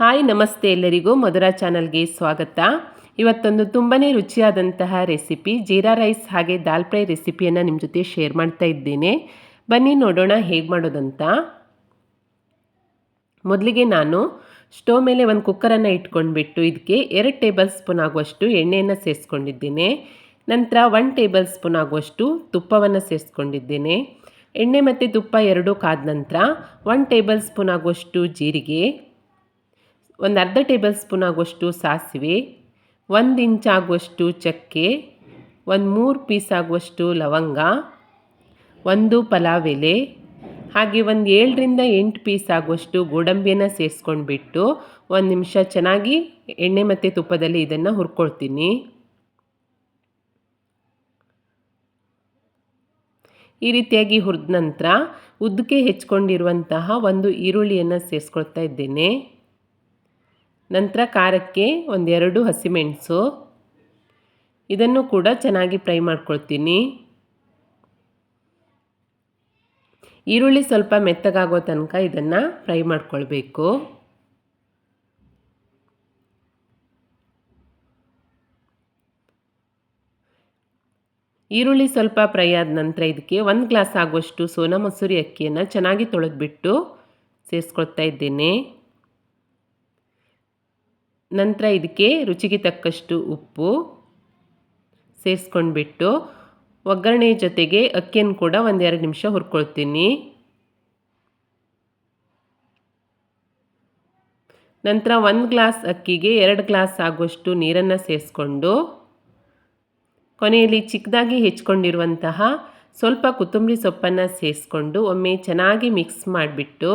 Hi, ನಮಸ್ತೆ ಎಲ್ಲರಿಗೂ ಮಧುರ ಚಾನಲ್ಗೆ ಸ್ವಾಗತ. ಇವತ್ತೊಂದು ತುಂಬಾ ರುಚಿಯಾದಂತಹ ರೆಸಿಪಿ, ಜೀರಾ ರೈಸ್ ಹಾಗೆ ದಾಲ್ ಫ್ರೈ ರೆಸಿಪಿಯನ್ನು ನಿಮ್ಮ ಜೊತೆ ಶೇರ್ ಮಾಡ್ತಾ ಇದ್ದೇನೆ. ಬನ್ನಿ ನೋಡೋಣ ಹೇಗೆ ಮಾಡೋದಂತ. ಮೊದಲಿಗೆ ನಾನು ಸ್ಟೋವ್ ಮೇಲೆ ಒಂದು ಕುಕ್ಕರನ್ನು ಇಟ್ಕೊಂಡ್ಬಿಟ್ಟು ಇದಕ್ಕೆ ಎರಡು ಟೇಬಲ್ ಸ್ಪೂನ್ ಆಗುವಷ್ಟು ಎಣ್ಣೆಯನ್ನು ಸೇರಿಸ್ಕೊಂಡಿದ್ದೇನೆ. ನಂತರ ಒನ್ ಟೇಬಲ್ ಸ್ಪೂನ್ ಆಗುವಷ್ಟು ತುಪ್ಪವನ್ನು ಸೇರಿಸ್ಕೊಂಡಿದ್ದೇನೆ. ಎಣ್ಣೆ ಮತ್ತು ತುಪ್ಪ ಎರಡೂ ಕಾದ ನಂತರ ಒನ್ ಟೇಬಲ್ ಸ್ಪೂನ್ ಆಗುವಷ್ಟು ಜೀರಿಗೆ ಒಂದು ಅರ್ಧ ಟೇಬಲ್ ಸ್ಪೂನ್ ಆಗುವಷ್ಟು ಸಾಸಿವೆ, ಒಂದು ಇಂಚ್ ಆಗುವಷ್ಟು ಚಕ್ಕೆ, ಒಂದು ಮೂರು ಪೀಸ್ ಆಗುವಷ್ಟು ಲವಂಗ, ಒಂದು ಪಲಾವ್ ಎಲೆ, ಹಾಗೆ ಒಂದು ಏಳರಿಂದ ಎಂಟು ಪೀಸ್ ಆಗುವಷ್ಟು ಗೋಡಂಬಿಯನ್ನು ಸೇರಿಸ್ಕೊಂಡ್ಬಿಟ್ಟು ಒಂದು ನಿಮಿಷ ಚೆನ್ನಾಗಿ ಎಣ್ಣೆ ಮತ್ತು ತುಪ್ಪದಲ್ಲಿ ಇದನ್ನು ಹುರ್ಕೊಳ್ತೀನಿ. ಈ ರೀತಿಯಾಗಿ ಹುರಿದ ನಂತರ ಉದ್ದಕ್ಕೆ ಹೆಚ್ಕೊಂಡಿರುವಂತಹ ಒಂದು ಈರುಳ್ಳಿಯನ್ನು ಸೇರಿಸ್ಕೊಳ್ತಾ ಇದ್ದೇನೆ. ನಂತರ ಖಾರಕ್ಕೆ ಒಂದೆರಡು ಹಸಿಮೆಣಸು. ಇದನ್ನು ಕೂಡ ಚೆನ್ನಾಗಿ ಫ್ರೈ ಮಾಡ್ಕೊಳ್ತೀನಿ. ಈರುಳ್ಳಿ ಸ್ವಲ್ಪ ಮೆತ್ತಗಾಗೋ ತನಕ ಇದನ್ನು ಫ್ರೈ ಮಾಡ್ಕೊಳ್ಬೇಕು. ಈರುಳ್ಳಿ ಸ್ವಲ್ಪ ಫ್ರೈ ಆದ ನಂತರ ಇದಕ್ಕೆ ಒಂದು ಗ್ಲಾಸ್ ಆಗುವಷ್ಟು ಸೋನಾ ಮಸೂರಿ ಅಕ್ಕಿಯನ್ನು ಚೆನ್ನಾಗಿ ತೊಳೆದ್ಬಿಟ್ಟು ಸೇರಿಸ್ಕೊಳ್ತಾ ಇದ್ದೇನೆ. ನಂತರ ಇದಕ್ಕೆ ರುಚಿಗೆ ತಕ್ಕಷ್ಟು ಉಪ್ಪು ಸೇರಿಸ್ಕೊಂಡ್ಬಿಟ್ಟು ಒಗ್ಗರಣೆ ಜೊತೆಗೆ ಅಕ್ಕಿಯನ್ನು ಕೂಡ ಒಂದೆರಡು ನಿಮಿಷ ಹುರ್ಕೊಳ್ತೀನಿ. ನಂತರ ಒಂದು ಗ್ಲಾಸ್ ಅಕ್ಕಿಗೆ ಎರಡು ಗ್ಲಾಸ್ ಆಗುವಷ್ಟು ನೀರನ್ನು ಸೇರಿಸ್ಕೊಂಡು ಕೊನೆಯಲ್ಲಿ ಚಿಕ್ಕದಾಗಿ ಹೆಚ್ಕೊಂಡಿರುವಂತಹ ಸ್ವಲ್ಪ ಕೊತ್ತಂಬರಿ ಸೊಪ್ಪನ್ನು ಸೇರಿಸ್ಕೊಂಡು ಒಮ್ಮೆ ಚೆನ್ನಾಗಿ ಮಿಕ್ಸ್ ಮಾಡಿಬಿಟ್ಟು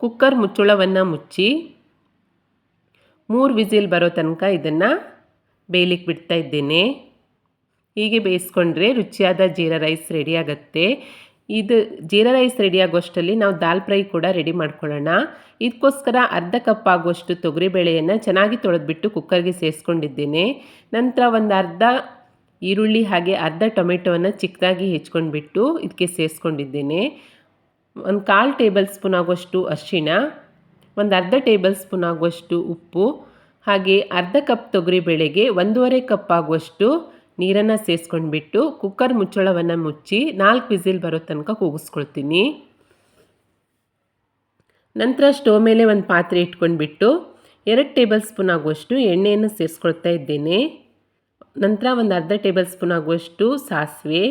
ಕುಕ್ಕರ್ ಮುಚ್ಚಳವನ್ನು ಮುಚ್ಚಿ ಮೂರು ವಿಸಿಲ್ ಬರೋ ತನಕ ಇದನ್ನು ಬೇಯಲಿಕ್ಕೆ ಬಿಡ್ತಾ ಇದ್ದೇನೆ. ಹೀಗೆ ಬೇಯಿಸ್ಕೊಂಡ್ರೆ ರುಚಿಯಾದ ಜೀರಾ ರೈಸ್ ರೆಡಿ ಆಗುತ್ತೆ. ಇದು ಜೀರಾ ರೈಸ್ ರೆಡಿ ಆಗೋಷ್ಟರಲ್ಲಿ ನಾವು ದಾಲ್ ಫ್ರೈ ಕೂಡ ರೆಡಿ ಮಾಡ್ಕೊಳ್ಳೋಣ. ಇದಕ್ಕೋಸ್ಕರ ಅರ್ಧ ಕಪ್ ಆಗುವಷ್ಟು ತೊಗರಿಬೇಳೆಯನ್ನು ಚೆನ್ನಾಗಿ ತೊಳೆದ್ಬಿಟ್ಟು ಕುಕ್ಕರ್ಗೆ ಸೇರಿಸ್ಕೊಂಡಿದ್ದೇನೆ. ನಂತರ ಒಂದು ಅರ್ಧ ಈರುಳ್ಳಿ ಹಾಗೆ ಅರ್ಧ ಟೊಮೆಟೊವನ್ನು ಚಿಕ್ಕದಾಗಿ ಹೆಚ್ಕೊಂಡ್ಬಿಟ್ಟು ಇದಕ್ಕೆ ಸೇರಿಸ್ಕೊಂಡಿದ್ದೇನೆ. ಒಂದು ಕಾಲು ಟೇಬಲ್ ಸ್ಪೂನ್ ಆಗುವಷ್ಟು ಅರಿಶಿಣ ಒಂದು ಅರ್ಧ ಟೇಬಲ್ ಸ್ಪೂನ್ ಆಗುವಷ್ಟು ಉಪ್ಪು, ಹಾಗೆ ಅರ್ಧ ಕಪ್ ತೊಗರಿಬೇಳೆಗೆ ಒಂದೂವರೆ ಕಪ್ ಆಗುವಷ್ಟು ನೀರನ್ನು ಸೇರಿಸ್ಕೊಂಡ್ಬಿಟ್ಟು ಕುಕ್ಕರ್ ಮುಚ್ಚಳವನ್ನು ಮುಚ್ಚಿ ನಾಲ್ಕು ವಿಸಿಲ್ ಬರೋ ತನಕ ಕೂಗಿಸ್ಕೊಳ್ತೀನಿ. ನಂತರ ಸ್ಟೋವ್ ಮೇಲೆ ಒಂದು ಪಾತ್ರೆ ಇಟ್ಕೊಂಡ್ಬಿಟ್ಟು ಎರಡು ಟೇಬಲ್ ಸ್ಪೂನ್ ಆಗುವಷ್ಟು ಎಣ್ಣೆಯನ್ನು ಸೇರಿಸ್ಕೊಳ್ತಾ ಇದ್ದೇನೆ. ನಂತರ ಒಂದು ಅರ್ಧ ಟೇಬಲ್ ಸ್ಪೂನ್ ಆಗುವಷ್ಟು ಸಾಸಿವೆ,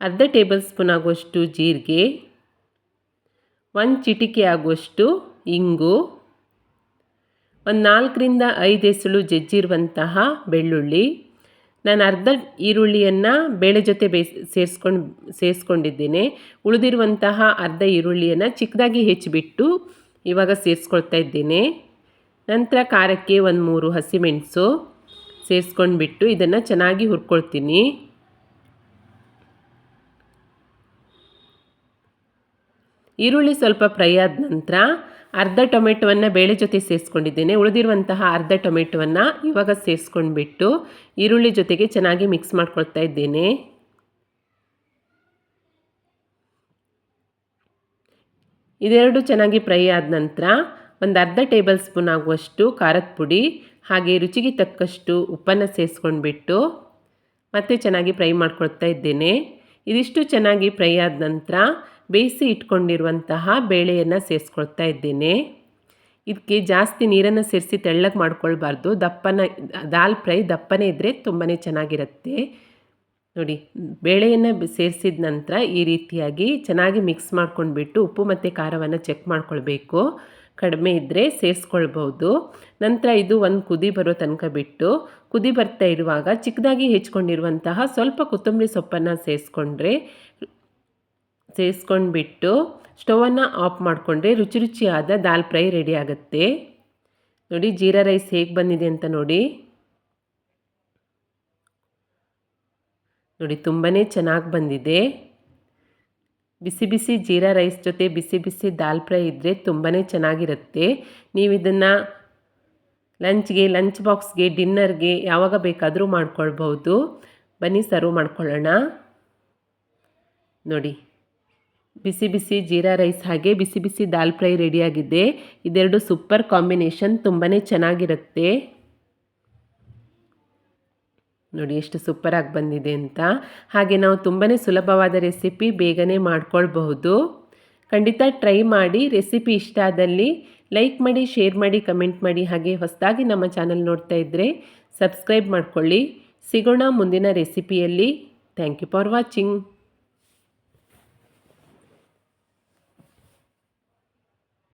ಅರ್ಧ ಟೇಬಲ್ ಸ್ಪೂನ್ ಆಗುವಷ್ಟು ಜೀರಿಗೆ ಒಂದು ಚಿಟಿಕೆ ಆಗುವಷ್ಟು ಇಂಗು, ಒಂದು ನಾಲ್ಕರಿಂದ ಐದು ಎಸಳು ಜಜ್ಜಿರುವಂತಹ ಬೆಳ್ಳುಳ್ಳಿ. ನಾನು ಅರ್ಧ ಈರುಳ್ಳಿಯನ್ನು ಬೇಳೆ ಜೊತೆ ಬೇಸ್, ಸೇರಿಸ್ಕೊಂಡು, ಸೇರಿಸ್ಕೊಂಡಿದ್ದೇನೆ. ಉಳಿದಿರುವಂತಹ ಅರ್ಧ ಈರುಳ್ಳಿಯನ್ನು ಚಿಕ್ಕದಾಗಿ ಹೆಚ್ಚಿಬಿಟ್ಟು ಇವಾಗ ಸೇರಿಸ್ಕೊಳ್ತಾ ಇದ್ದೇನೆ. ನಂತರ ಖಾರಕ್ಕೆ ಒಂದು ಮೂರು ಹಸಿಮೆಣಸು ಸೇರಿಸ್ಕೊಂಡ್ಬಿಟ್ಟು ಇದನ್ನು ಚೆನ್ನಾಗಿ ಹುರ್ಕೊಳ್ತೀನಿ. ಈರುಳ್ಳಿ ಸ್ವಲ್ಪ ಫ್ರೈ ಆದ ನಂತರ ಅರ್ಧ ಟೊಮೆಟೊವನ್ನು ಬೇಳೆ ಜೊತೆ ಸೇರಿಸ್ಕೊಂಡಿದ್ದೇನೆ ಉಳಿದಿರುವಂತಹ ಅರ್ಧ ಟೊಮೆಟೊವನ್ನು ಇವಾಗ ಸೇರಿಸ್ಕೊಂಡ್ಬಿಟ್ಟು ಈರುಳ್ಳಿ ಜೊತೆಗೆ ಚೆನ್ನಾಗಿ ಮಿಕ್ಸ್ ಮಾಡ್ಕೊಳ್ತಾ ಇದ್ದೇನೆ. ಇದೆರಡು ಚೆನ್ನಾಗಿ ಫ್ರೈ ಆದ ನಂತರ ಒಂದು ಅರ್ಧ ಟೇಬಲ್ ಸ್ಪೂನ್ ಆಗುವಷ್ಟು ಖಾರದ ಪುಡಿ, ಹಾಗೆ ರುಚಿಗೆ ತಕ್ಕಷ್ಟು ಉಪ್ಪನ್ನು ಸೇರಿಸ್ಕೊಂಡ್ಬಿಟ್ಟು ಮತ್ತೆ ಚೆನ್ನಾಗಿ ಫ್ರೈ ಮಾಡ್ಕೊಳ್ತಾ ಇದ್ದೇನೆ. ಇದಿಷ್ಟು ಚೆನ್ನಾಗಿ ಫ್ರೈ ಆದ ನಂತರ ಬೇಯಿಸಿ ಇಟ್ಕೊಂಡಿರುವಂತಹ ಬೇಳೆಯನ್ನು ಸೇರಿಸ್ಕೊಳ್ತಾ ಇದ್ದೇನೆ. ಇದಕ್ಕೆ ಜಾಸ್ತಿ ನೀರನ್ನು ಸೇರಿಸಿ ತೆಳ್ಳಗೆ ಮಾಡ್ಕೊಳ್ಬಾರ್ದು. ದಪ್ಪನ, ದಾಲ್ ಫ್ರೈ ದಪ್ಪನೇ ಇದ್ದರೆ ತುಂಬಾ ಚೆನ್ನಾಗಿರುತ್ತೆ. ನೋಡಿ, ಬೇಳೆಯನ್ನು ಸೇರಿಸಿದ ನಂತರ ಈ ರೀತಿಯಾಗಿ ಚೆನ್ನಾಗಿ ಮಿಕ್ಸ್ ಮಾಡ್ಕೊಂಡ್ಬಿಟ್ಟು ಉಪ್ಪು ಮತ್ತು ಖಾರವನ್ನು ಚೆಕ್ ಮಾಡ್ಕೊಳ್ಬೇಕು. ಕಡಿಮೆ ಇದ್ದರೆ ಸೇರಿಸ್ಕೊಳ್ಬೋದು. ನಂತರ ಇದು ಒಂದು ಕುದಿ ಬರೋ ತನಕ ಬಿಟ್ಟು, ಕುದಿ ಬರ್ತಾ ಇರುವಾಗ ಚಿಕ್ಕದಾಗಿ ಹೆಚ್ಕೊಂಡಿರುವಂತಹ ಸ್ವಲ್ಪ ಕೊತ್ತಂಬರಿ ಸೊಪ್ಪನ್ನು ಸೇರಿಸ್ಕೊಂಡ್ರೆ ಸೇರಿಸ್ಕೊಂಡ್ಬಿಟ್ಟು ಸ್ಟವನ್ನು ಆಫ್ ಮಾಡಿಕೊಂಡ್ರೆ ರುಚಿ ರುಚಿಯಾದ ದಾಲ್ ಫ್ರೈ ರೆಡಿ ಆಗುತ್ತೆ. ನೋಡಿ, ಜೀರಾ ರೈಸ್ ಹೇಗೆ ಬಂದಿದೆ ಅಂತ ನೋಡಿ. ನೋಡಿ ತುಂಬಾ ಚೆನ್ನಾಗಿ ಬಂದಿದೆ. ಬಿಸಿ ಬಿಸಿ ಜೀರಾ ರೈಸ್ ಜೊತೆ ಬಿಸಿ ಬಿಸಿ ದಾಲ್ ಫ್ರೈ ಇದ್ದರೆ ತುಂಬಾ ಚೆನ್ನಾಗಿರುತ್ತೆ. ನೀವು ಇದನ್ನು ಲಂಚ್ಗೆ, ಲಂಚ್ ಬಾಕ್ಸ್ಗೆ, ಡಿನ್ನರ್ಗೆ ಯಾವಾಗ ಬೇಕಾದರೂ ಮಾಡ್ಕೊಳ್ಬೋದು ಬನ್ನಿ, ಸರ್ವ್ ಮಾಡ್ಕೊಳ್ಳೋಣ. ನೋಡಿ. ಬಿಸಿ ಬಿಸಿ ಜೀರಾ ರೈಸ್ ಹಾಗೆ ಬಿಸಿ ಬಿಸಿ ದಾಲ್ ಫ್ರೈ ರೆಡಿಯಾಗಿದೆ ಇದೆರಡು ಸೂಪರ್ ಕಾಂಬಿನೇಷನ್ ತುಂಬಾ ಚೆನ್ನಾಗಿರುತ್ತೆ. ನೋಡಿ ಎಷ್ಟು ಸೂಪರಾಗಿ ಬಂದಿದೆ ಅಂತ. ಹಾಗೆ ನಾವು ತುಂಬಾ ಸುಲಭವಾದ ರೆಸಿಪಿ ಬೇಗನೆ ಮಾಡ್ಕೊಳ್ಬಹುದು. ಖಂಡಿತ ಟ್ರೈ ಮಾಡಿ ರೆಸಿಪಿ ಇಷ್ಟ ಆದಲ್ಲಿ ಲೈಕ್ ಮಾಡಿ ಶೇರ್ ಮಾಡಿ ಕಮೆಂಟ್ ಮಾಡಿ, ಹಾಗೆ ಹೊಸದಾಗಿ ನಮ್ಮ ಚಾನಲ್ ನೋಡ್ತಾ ಇದ್ದರೆ ಸಬ್ಸ್ಕ್ರೈಬ್ ಮಾಡ್ಕೊಳ್ಳಿ. ಸಿಗೋಣ ಮುಂದಿನ ರೆಸಿಪಿಯಲ್ಲಿ ಥ್ಯಾಂಕ್ ಯು ಫಾರ್ ವಾಚಿಂಗ್